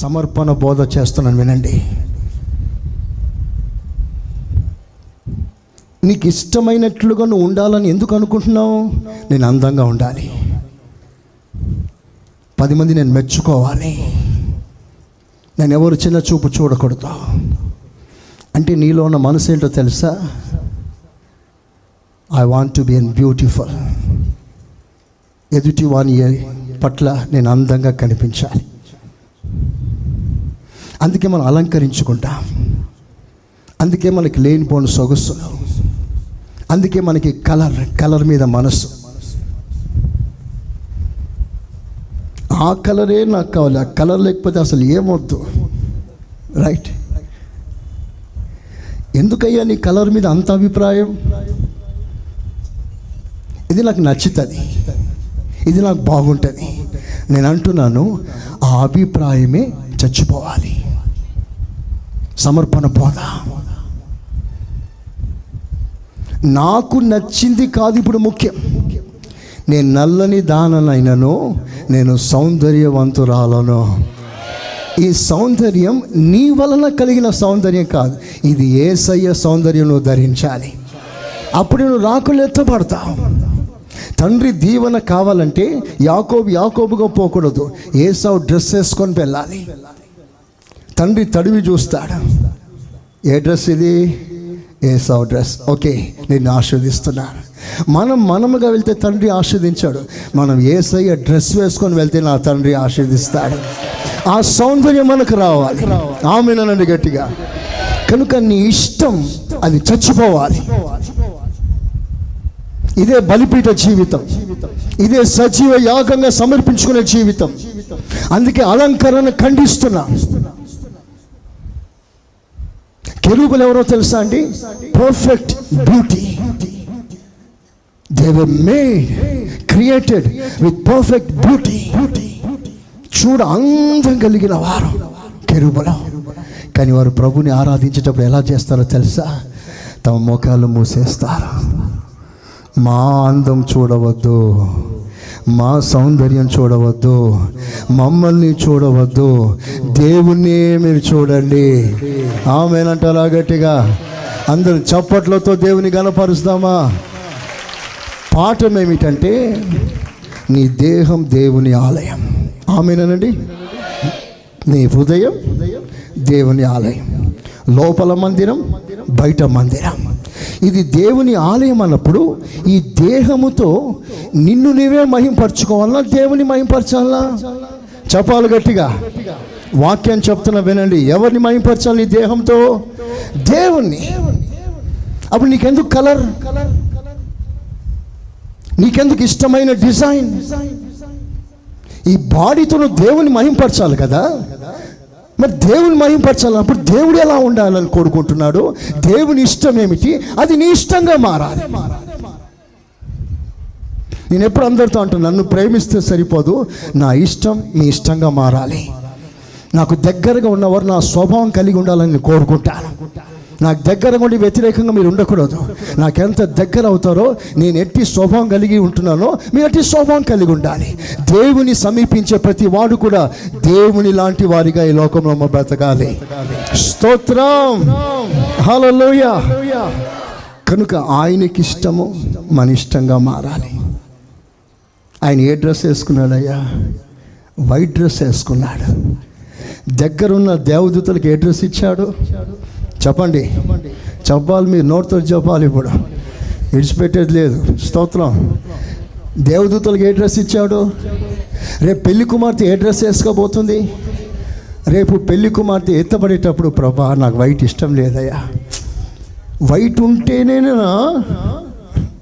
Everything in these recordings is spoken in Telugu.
సమర్పణ బోధ చేస్తున్నాను వినండి. నీకు ఇష్టమైనట్లుగా నువ్వు ఉండాలని ఎందుకు అనుకుంటున్నావు? నేను అందంగా ఉండాలి. పది మంది నేను మెచ్చుకోవాలి. నేను ఎవరు చిన్న చూపు చూడకూడదు. అంటే నీలో ఉన్న మనసు ఏంటో తెలుసా? I want to be an beautiful ఎదుటి వాని పట్ల నేను అందంగా కనిపించాలి. అందుకే మనం అలంకరించుకుంటాం. అందుకే మనకి లేనిపోని సొగసు అందుకే మనకి కలర్ కలర్ మీద మనసు ఆ కలరే నాకు కావాలి. ఆ కలర్ లేకపోతే అసలు ఏమొద్దు. రైట్ ఎందుకయ్యా నీ కలర్ మీద అంత అభిప్రాయం? ఇది నాకు నచ్చుతుంది. ఇది నాకు బాగుంటుంది. నేను అంటున్నాను ఆ అభిప్రాయమే చచ్చిపోవాలి. సమర్పణ పోదా నాకు నచ్చింది కాదు ఇప్పుడు ముఖ్యం. నేను నల్లని దాననైనను నేను సౌందర్యవంతురాలను. ఈ సౌందర్యం నీ వలన కలిగిన సౌందర్యం కాదు. ఇది ఏసయ్య సౌందర్యం నువ్వు ధరించాలి. అప్పుడు నువ్వు రాకులు ఎత్తపడతావు తండ్రి దీవెన కావాలంటే యాకోబు యాకోబుగా పోకూడదు. ఏసావు డ్రెస్ వేసుకొని వెళ్ళాలి. తండ్రి తడివి చూస్తాడు. ఏ డ్రెస్ ఇది? ఏసావు డ్రెస్. ఓకే నేను ఆస్వాదిస్తున్నాను మనం మనముగా వెళ్తే తండ్రి ఆస్వాదించాడు మనం ఏసయ్య డ్రెస్ వేసుకొని వెళ్తే నా తండ్రి ఆస్వాదిస్తాడు ఆ సౌందర్యం మనకు రావాలి. ఆమెనండి గట్టిగా. కనుక నీ ఇష్టం అది చచ్చిపోవాలి. ఇదే బలిపీఠ జీవితం. ఇదే సజీవ యాగంగా సమర్పించుకునే జీవితం. అందుకే అలంకరణ ఖండిస్తున్నా. కెరూబులు ఎవరో తెలుసా అండి? Perfect beauty they were made created with perfect beauty చూడ అందం కలిగిన వారు కెరూబులు. కానీ వారు ప్రభుని ఆరాధించేటప్పుడు ఎలా చేస్తారో తెలుసా? తమ ముఖాలు మూసేస్తారు. మా అందం చూడవద్దు. మా సౌందర్యం చూడవద్దు మమ్మల్ని చూడవద్దు దేవుణ్ణి మీరు చూడండి. ఆమెనంటారా గట్టిగా. అందరు చప్పట్లతో దేవుని గనపరుస్తామా పాఠం ఏమిటంటే నీ దేహం దేవుని ఆలయం. ఆమెనండి? నీ హృదయం దేవుని ఆలయం. లోపల మందిరం బయట మందిరం. ఇది దేవుని ఆలయం అన్నప్పుడు ఈ దేహముతో నిన్ను నీవే మహింపరచుకోవాలా? దేవుని మహింపరచాలా? చెప్పాలి గట్టిగా. వాక్యం చెప్తున్నా వినండి. ఎవరిని మహింపరచాలి నీ దేహంతో? దేవుణ్ణి. అప్పుడు నీకెందుకు కలర్? నీకెందుకు ఇష్టమైన డిజైన్? ఈ బాడీతో దేవుని మహింపరచాలి కదా? మరి దేవుని మహింపరచాలి అప్పుడు దేవుడు ఎలా ఉండాలని కోరుకుంటున్నాడు? దేవుని ఇష్టం ఏమిటి? అది నీ ఇష్టంగా మారాలి. నేను ఎప్పుడు అందరితో అంటాను నన్ను ప్రేమిస్తే సరిపోదు. నా ఇష్టం మీ ఇష్టంగా మారాలి. నాకు దగ్గరగా ఉన్నవారు నా స్వభావం కలిగి ఉండాలని నేను కోరుకుంటాను. నాకు దగ్గర ఉండి వ్యతిరేకంగా మీరు ఉండకూడదు. నాకు ఎంత దగ్గర అవుతారో నేను ఎట్టి స్వభావం కలిగి ఉంటున్నానో మీరు ఎట్టి స్వభావం కలిగి ఉండాలి. దేవుని సమీపించే ప్రతి వాడు కూడా దేవుని లాంటి వారిగా ఈ లోకంలో బ్రతకాలి. స్తోత్రం! హలోయ కనుక ఆయనకి ఇష్టము మన ఇష్టంగా మారాలి. ఆయన ఏ డ్రెస్ వేసుకున్నాడయ్యా? వైట్ డ్రెస్ వేసుకున్నాడు. దగ్గరున్న దేవదూతలకు ఏ డ్రెస్ ఇచ్చాడు? చెప్పండి. చెప్పాలి మీరు నోటితో చెప్పాలి ఇప్పుడు. విడిచిపెట్టేది లేదు. స్తోత్రం. దేవదూతలకు ఏ డ్రెస్ ఇచ్చాడు? రేపు పెళ్ళి కుమార్తె ఏ డ్రెస్ వేసుకోబోతుంది? రేపు పెళ్ళి కుమార్తె ఎత్తబడేటప్పుడు ప్రభా నాకు వైట్ ఇష్టం లేదయ్యా. వైట్ ఉంటేనేనా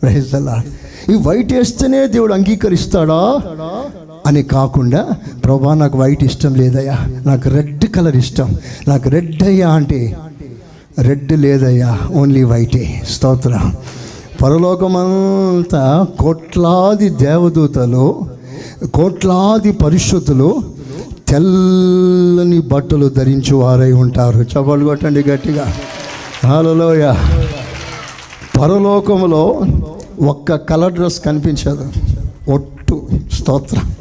రైజలా ఈ వైట్ వేస్తేనే దేవుడు అంగీకరిస్తాడా? అని కాకుండా ప్రభా నాకు వైట్ ఇష్టం లేదయ్యా. నాకు రెడ్ కలర్ ఇష్టం. నాకు రెడ్ అయ్యా అంటే రెడ్ లేదయ్యా ఓన్లీ వైటే స్తోత్ర. పరలోకమంతా కోట్లాది దేవదూతలు కోట్లాది పరిశుద్ధులు తెల్లని బట్టలు ధరించి వారై ఉంటారు. చపలు కొట్టండి గట్టిగా. హలోయ పరలోకంలో ఒక్క కలర్ డ్రెస్ కనిపించదు. ఒట్టు. స్తోత్రం.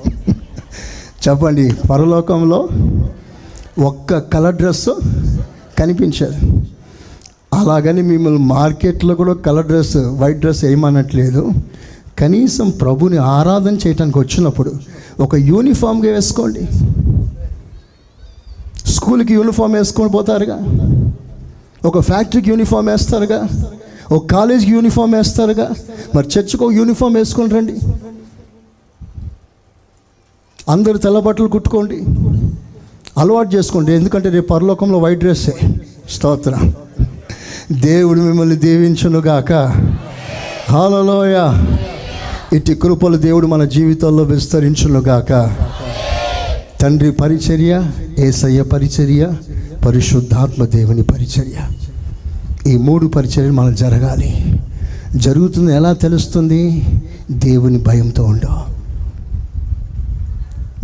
చెప్పండి పరలోకంలో ఒక్క కలర్ డ్రెస్ కనిపించదు. అలాగని మిమ్మల్ని మార్కెట్లో కూడా కలర్ డ్రెస్ వైట్ డ్రెస్ వేయమనట్లేదు కనీసం ప్రభుని ఆరాధన చేయటానికి వచ్చినప్పుడు ఒక యూనిఫామ్గా వేసుకోండి. స్కూల్కి యూనిఫామ్ వేసుకొని పోతారుగా. ఒక ఫ్యాక్టరీకి యూనిఫామ్ వేస్తారుగా. ఒక కాలేజీకి యూనిఫామ్ వేస్తారుగా. మరి చర్చికి ఒక యూనిఫామ్ వేసుకొని రండి. అందరు తెల్లబట్టలు కుట్టుకోండి. అలవాటు చేసుకోండి. ఎందుకంటే రేపు పరలోకంలో వైట్ డ్రెస్సే. స్తోత్రం. దేవుడు మిమ్మల్ని దీవించునుగాక. హాలలోయ ఇట్టి కృపలు దేవుడు మన జీవితాల్లో విస్తరించునుగాక. తండ్రి పరిచర్య ఏసయ్య పరిచర్య పరిశుద్ధాత్మ దేవుని పరిచర్య. ఈ మూడు పరిచర్యలు మనం జరగాలి. జరుగుతుంది ఎలా తెలుస్తుంది? దేవుని భయంతో ఉండవు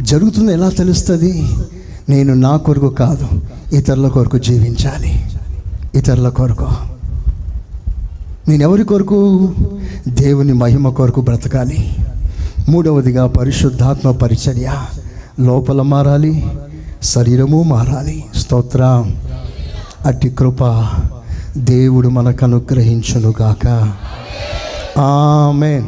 జరుగుతుంది ఎలా తెలుస్తుంది? నేను నా కొరకు కాదు ఇతరుల కొరకు జీవించాలి. ఇతరుల కొరకు. నేను ఎవరి కొరకు? దేవుని మహిమ కొరకు బ్రతకాలి. మూడవదిగా పరిశుద్ధాత్మ పరిచర్య. లోపల మారాలి శరీరము మారాలి. స్తోత్ర. అట్టి కృప దేవుడు మనకు అనుగ్రహించునుగాక. ఆమెన్.